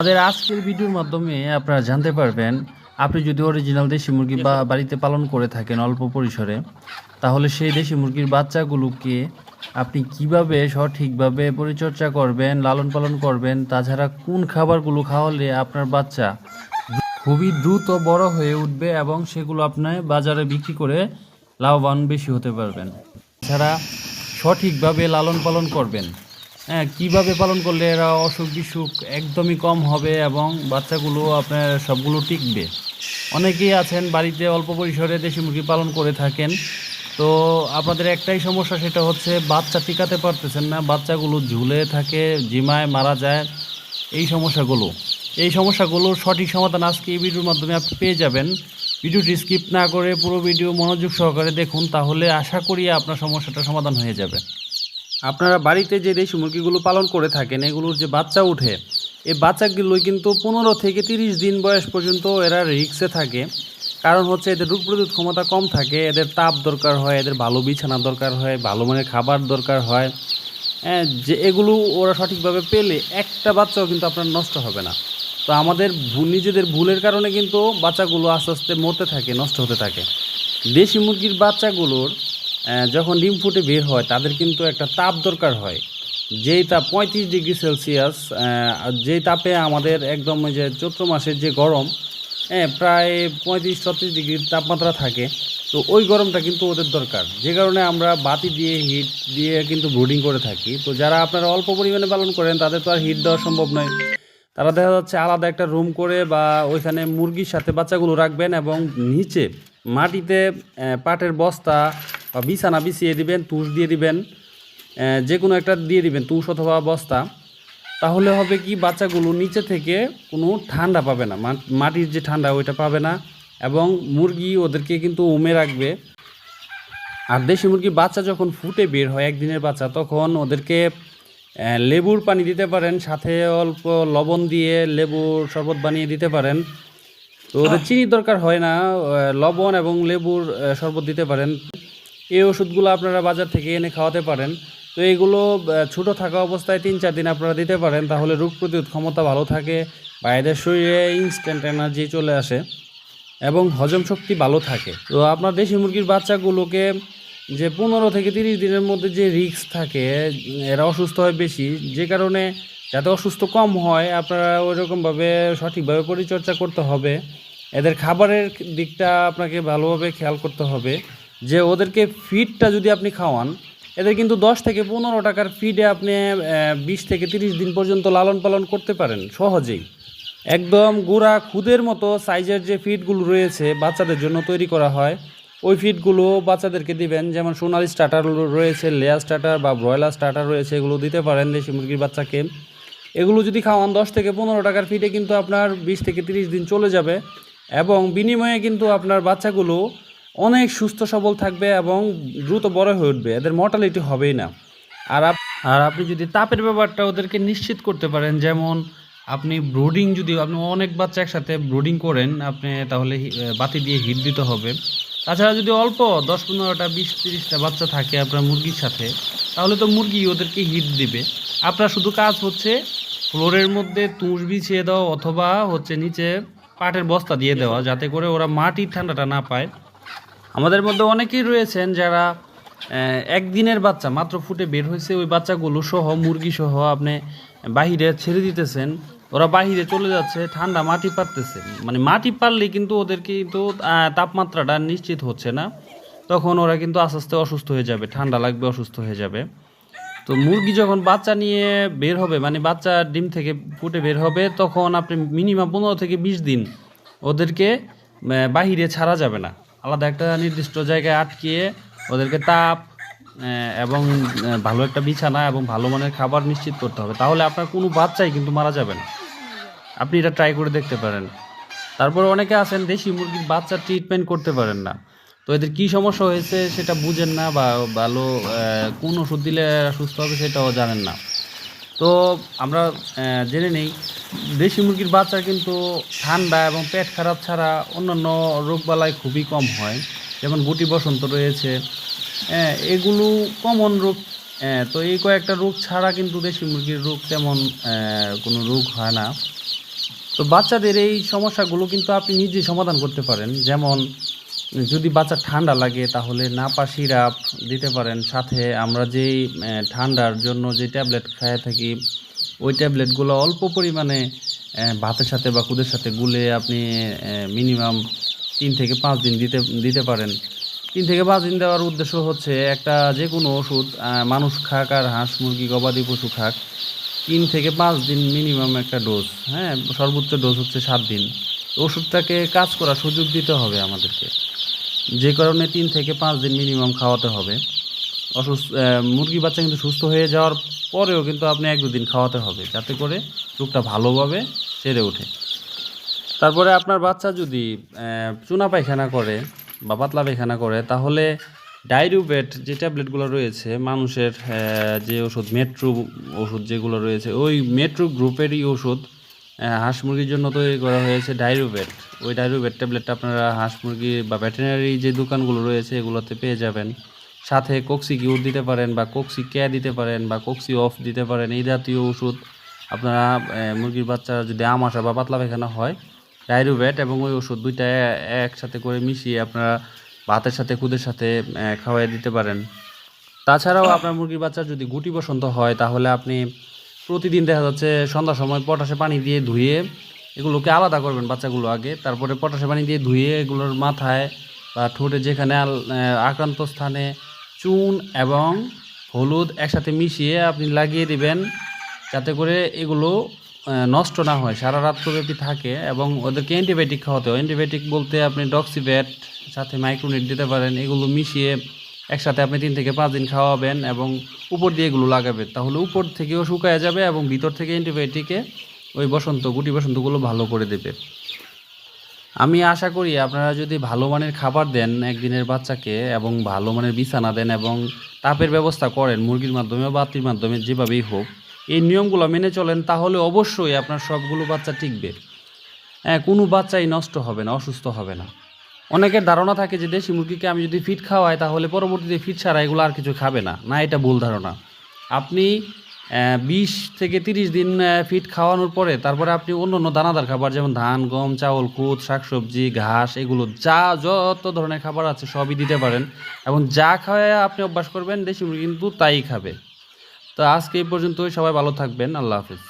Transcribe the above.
আমাদের আজকের ভিডিওর মাধ্যমে আপনারা জানতে পারবেন, আপনি যদি অরিজিনাল দেশি মুরগি বা বাড়িতে পালন করে থাকেন অল্প পরিসরে, তাহলে সেই দেশি মুরগির বাচ্চাগুলোকে আপনি কীভাবে সঠিকভাবে পরিচর্যা করবেন, লালন পালন করবেন, তাছাড়া কোন খাবারগুলো খাওয়ালে আপনার বাচ্চা খুবই দ্রুত বড় হয়ে উঠবে এবং সেগুলো আপনি বাজারে বিক্রি করে লাভবান বেশি হতে পারবেন। এছাড়া সঠিকভাবে লালন পালন করবেন। কীভাবে পালন করলে এরা অসুখ বিসুখ একদমই কম হবে এবং বাচ্চাগুলো আপনার সবগুলো টিকবে? অনেকেই আছেন, বাড়িতে অল্প পরিসরে দেশি মুরগি পালন করে থাকেন। তো আপনাদের একটাই সমস্যা সেটা হচ্ছে, বাচ্চা টিকাতে পারতেছেন না, বাচ্চাগুলো ঝুলে থাকে, জিমায় মারা যায়। এই সমস্যাগুলো। এই সমস্যাগুলোর সঠিক সমাধান আজকে এই ভিডিওর মাধ্যমে আপনি পেয়ে যাবেন। ভিডিওটি স্কিপ না করে পুরো ভিডিও মনোযোগ সহকারে দেখুন, তাহলে আশা করি আপনার সমস্যাটা সমাধান হয়ে যাবে। আপনারা বাড়িতে যে দেশি মুরগিগুলো পালন করে থাকেন, এগুলোর যে বাচ্চা উঠে এই বাচ্চাগুলো কিন্তু পনেরো থেকে তিরিশ দিন বয়স পর্যন্ত এরা রিক্সে থাকে। কারণ হচ্ছে এদের রোগ প্রতিরোধ ক্ষমতা কম থাকে, এদের তাপ দরকার হয়, এদের ভালো বিছানা দরকার হয়, ভালো মানের খাবার দরকার হয়। হ্যাঁ যে এগুলো ওরা সঠিকভাবে পেলে একটা বাচ্চাও কিন্তু আপনার নষ্ট হবে না। তো আমাদের নিজেদের ভুলের কারণে কিন্তু বাচ্চাগুলো আস্তে আস্তে মরতে থাকে, নষ্ট হতে থাকে। দেশি মুরগির বাচ্চাগুলোর যখন ডিম ফুটে বের হয়, তাদের কিন্তু একটা তাপ দরকার হয়। যেই তাপ পঁয়ত্রিশ ডিগ্রি সেলসিয়াস যেই তাপে আমাদের একদম যে চৈত্র মাসের যে গরম হ্যাঁ প্রায় পঁয়ত্রিশ ছত্রিশ ডিগ্রি তাপমাত্রা থাকে। তো ওই গরমটা কিন্তু ওদের দরকার। যে কারণে আমরা বাতি দিয়ে হিট দিয়ে কিন্তু ব্রুডিং করে থাকি। তো যারা আপনারা অল্প পরিমাণে পালন করেন, তাদের তো আর হিট দেওয়া সম্ভব নয়। তারা দেখা যাচ্ছে আলাদা একটা রুম করে বা ওইখানে মুরগির সাথে বাচ্চাগুলো রাখবেন এবং নিচে মাটিতে পাটের বস্তা বিছানা বিছিয়ে দিবেন তুষ দিয়ে দিবেন যে কোনো একটা দিয়ে দিবেন তুষ অথবা বস্তা। তাহলে হবে কি বাচ্চাগুলো নিচে থেকে কোনো ঠান্ডা পাবে না মাটির যে ঠান্ডা ওইটা পাবে না। এবং মুরগি ওদেরকে কিন্তু উমে রাখবে। আর দেশি মুরগির বাচ্চা যখন ফুটে বের হয় একদিনের বাচ্চা তখন ওদেরকে লেবুর পানি দিতে পারেন সাথে অল্প লবণ দিয়ে লেবুর শরবত বানিয়ে দিতে পারেন। তো ওদের চিনির দরকার হয় না লবণ এবং লেবুর শরবত দিতে পারেন। এই ওষুধগুলো আপনারা বাজার থেকে এনে খাওয়াতে পারেন। তো এগুলো ছোট থাকা অবস্থায় তিন চার দিন আপনারা দিতে পারেন, তাহলে রোগ প্রতিরোধ ক্ষমতা ভালো থাকে বা এদের শরীরে ইনস্ট্যান্ট এনার্জি চলে আসে এবং হজম শক্তি ভালো থাকে। তো আপনার দেশি মুরগির বাচ্চাগুলোকে যে পনেরো থেকে তিরিশ দিনের মধ্যে যে রিস্ক থাকে, এরা অসুস্থ হয় বেশি, যে কারণে যাতে অসুস্থ কম হয়, আপনারা ওইরকমভাবে সঠিকভাবে পরিচর্যা করতে হবে। এদের খাবারের দিকটা আপনাকে ভালোভাবে খেয়াল করতে হবে। যে ওদেরকে ফিডটা যদি আপনি খাওয়ান, এদের কিন্তু দশ থেকে পনেরো টাকার ফিডে আপনি বিশ থেকে তিরিশ দিন পর্যন্ত লালন পালন করতে পারেন সহজেই। একদম গুঁড়া খুদের মতো সাইজের যে ফিডগুলো রয়েছে বাচ্চাদের জন্য তৈরি করা হয়, ওই ফিডগুলো বাচ্চাদেরকে দিবেন। যেমন সোনালি স্টার্টার রয়েছে, লেয়ার স্টার্টার বা ব্রয়লার স্টার্টার রয়েছে, এগুলো দিতে পারেন দেশি মুরগির বাচ্চাকে। এগুলো যদি খাওয়ান, দশ থেকে পনেরো টাকার ফিডে কিন্তু আপনার বিশ থেকে তিরিশ দিন চলে যাবে এবং বিনিময়ে কিন্তু আপনার বাচ্চাগুলো অনেক সুস্থ, সবল থাকবে এবং দ্রুত বড় হয়ে উঠবে। এদের মর্টালিটি হবেই না। আর আর আপনি যদি তাপের ব্যাপারটা ওদেরকে নিশ্চিত করতে পারেন, যেমন আপনি ব্রোডিং যদি, আপনি অনেক বাচ্চা একসাথে ব্রোডিং করেন, আপনি তাহলে বাতি দিয়ে হিট দিতে হবে। তাছাড়া যদি অল্প, দশ, পনেরোটা, বিশ, তিরিশটা বাচ্চা থাকে আপনার মুরগির সাথে, তাহলে তো মুরগি ওদেরকে হিট দিবে। আপনার শুধু কাজ হচ্ছে ফ্লোরের মধ্যে তুষ বিছিয়ে দেওয়া অথবা হচ্ছে নিচে পাটের বস্তা দিয়ে দেওয়া, যাতে করে ওরা মাটির ঠান্ডাটা না পায়। আমাদের মধ্যে অনেকেই রয়েছেন যারা একদিনের বাচ্চা, মাত্র ফুটে বের হয়েছে, ওই বাচ্চাগুলো সহ, মুরগি সহ আপনি বাহিরে ছেড়ে দিতেছেন। ওরা বাহিরে চলে যাচ্ছে, ঠান্ডা মাটি পারতেছে মানে মাটি পারলে কিন্তু ওদের কিন্তু তাপমাত্রাটা নিশ্চিত হচ্ছে না। তখন ওরা কিন্তু আস্তে আস্তে অসুস্থ হয়ে যাবে, ঠান্ডা লাগবে, অসুস্থ হয়ে যাবে। তো মুরগি যখন বাচ্চা নিয়ে বের হবে মানে বাচ্চা ডিম থেকে ফুটে বের হবে, তখন আপনি মিনিমাম পনেরো থেকে বিশ দিন ওদেরকে বাহিরে ছাড়া যাবে না। আলাদা একটা নির্দিষ্ট জায়গায় আটকিয়ে ওদেরকে তাপ এবং ভালো একটা বিছানা এবং ভালো মানের খাবার নিশ্চিত করতে হবে। তাহলে আপনার কোনো বাচ্চাই কিন্তু মারা যাবে না। আপনি এটা ট্রাই করে দেখতে পারেন। তারপর অনেকে আছেন, দেশি মুরগির বাচ্চা ট্রিটমেন্ট করতে পারেন না। তো এদের কী সমস্যা হয়েছে সেটা বুঝেন না বা ভালো কোন ওষুধ দিলে সুস্থ হবে সেটাও জানেন না। তো আমরা জেনে নেই, দেশি মুরগির বাচ্চা কিন্তু ঠান্ডা এবং পেট খারাপ ছাড়া অন্যান্য রোগবালাই খুবই কম হয়, যেমন গুটি বসন্ত রয়েছে এগুলো কমন রোগ তো এই কয়েকটা রোগ ছাড়া কিন্তু দেশি মুরগির রোগ তেমন কোনো রোগ হয় না। তো বাচ্চাদের এই সমস্যাগুলো কিন্তু আপনি নিজে সমাধান করতে পারেন, যেমন যদি বাচ্চা ঠান্ডা লাগে, তাহলে নাপা সিরাপ দিতে পারেন। সাথে আমরা যেই ঠান্ডার জন্য যে ট্যাবলেট খাইয়ে থাকি, ওই ট্যাবলেটগুলো অল্প পরিমাণে ভাতের সাথে বা কুদের সাথে গুলে আপনি মিনিমাম তিন থেকে পাঁচ দিন দিতে দিতে পারেন। তিন থেকে পাঁচ দিন দেওয়ার উদ্দেশ্য হচ্ছে একটা যে কোনো ওষুধ মানুষ খাক আর হাঁস, মুরগি, গবাদি পশু খাক, তিন থেকে পাঁচ দিন মিনিমাম একটা ডোজ হ্যাঁ? সর্বোচ্চ ডোজ হচ্ছে সাত দিন। ওষুধটাকে কাজ করার সুযোগ দিতে হবে আমাদেরকে। যে কারণে তিন থেকে পাঁচ দিন মিনিমাম খাওয়াতে হবে। অসুস্থ মুরগি বাচ্চা কিন্তু সুস্থ হয়ে যাওয়ার পরেও কিন্তু আপনি এক দুদিন খাওয়াতে হবে, যাতে করে রোগটা ভালোভাবে সেরে ওঠে। তারপরে আপনার বাচ্চা যদি চুনা পায়খানা করে বা পাতলা পায়খানা করে, তাহলে ডাইরুবেট যে ট্যাবলেটগুলো রয়েছে, মানুষের যে ওষুধ, মেট্রো ওষুধ যেগুলো রয়েছে, ওই মেট্রো গ্রুপেরই ওষুধ হাঁস মুরগির জন্য তৈরি করা হয়েছে ডাইরুবেট। ওই ডাইরুবেট ট্যাবলেটটা আপনারা হাঁস মুরগি বা ভেটেরিনারি যে দোকানগুলো রয়েছে, এগুলোতে পেয়ে যাবেন। সাথে কোক্সি কিউর দিতে পারেন বা কোক্সি কে দিতে পারেন বা কোক্সি অফ দিতে পারেন। এই জাতীয় ওষুধ আপনারা মুরগির বাচ্চা যদি আমাশা বা পাতলা পায়খানা হয়, ডাইরুবেট এবং ওই ওষুধ দুইটা একসাথে করে মিশিয়ে আপনারা ভাতের সাথে, খুদের সাথে খাওয়াই দিতে পারেন। তাছাড়াও আপনার মুরগির বাচ্চার যদি গুটি বসন্ত হয়, তাহলে আপনি প্রতিদিন দেখা যাচ্ছে সন্ধ্যার সময় পটাশে পানি দিয়ে ধুয়ে এগুলোকে আলাদা করবেন বাচ্চাগুলো আগে, তারপরে পটাশে পানি দিয়ে ধুয়ে এগুলোর মাথায় বা ঠোঁটে যেখানে আক্রান্ত স্থানে চুন এবং হলুদ একসাথে মিশিয়ে আপনি লাগিয়ে দিবেন যাতে করে এগুলো নষ্ট না হয়, সারা রাত্রব্যাপী থাকে এবং ওদেরকে অ্যান্টিবায়োটিক খাওয়াতে হয়। অ্যান্টিবায়োটিক বলতে আপনি ডক্সিভেট সাথে মাইক্রোনিট দিতে পারেন, এগুলো মিশিয়ে একসাথে আপনি তিন থেকে পাঁচ দিন খাওয়াবেন এবং উপর দিয়ে এগুলো লাগাবেন। তাহলে উপর থেকেও শুকায় যাবে এবং ভিতর থেকে অ্যান্টিবায়োটিকে ওই বসন্ত, গুটি বসন্তগুলো ভালো করে দেবে। আমি আশা করি আপনারা যদি ভালো মানের খাবার দেন একদিনের বাচ্চাকে এবং ভালো মানের বিছানা দেন এবং তাপের ব্যবস্থা করেন, মুরগির মাধ্যমে বাতির মাধ্যমে, যেভাবেই হোক, এই নিয়মগুলো মেনে চলেন, তাহলে অবশ্যই আপনার সবগুলো বাচ্চা টিকবে। হ্যাঁ কোনো বাচ্চাই নষ্ট হবে না, অসুস্থ হবে না। অনেকের ধারণা থাকে যে দেশি মুরগিকে আমি যদি ফিট খাওয়াই, তাহলে পরবর্তীতে ফিট ছাড়া এগুলো আর কিছু খাবে না। না, এটা ভুল ধারণা। আপনি বিশ থেকে তিরিশ দিন ফিট খাওয়ানোর পরে তারপরে আপনি অন্য অন্য দানাদার খাবার, যেমন ধান, গম, চাউল, খুদ, শাকসবজি, ঘাস, এগুলো যা, যত ধরনের খাবার আছে সবই দিতে পারেন এবং যা খাওয়ায় আপনি অভ্যাস করবেন দেশি মুরগি কিন্তু তাই খাবে। তো আজকে এই পর্যন্তই, সবাই ভালো থাকবেন, আল্লাহ হাফিজ।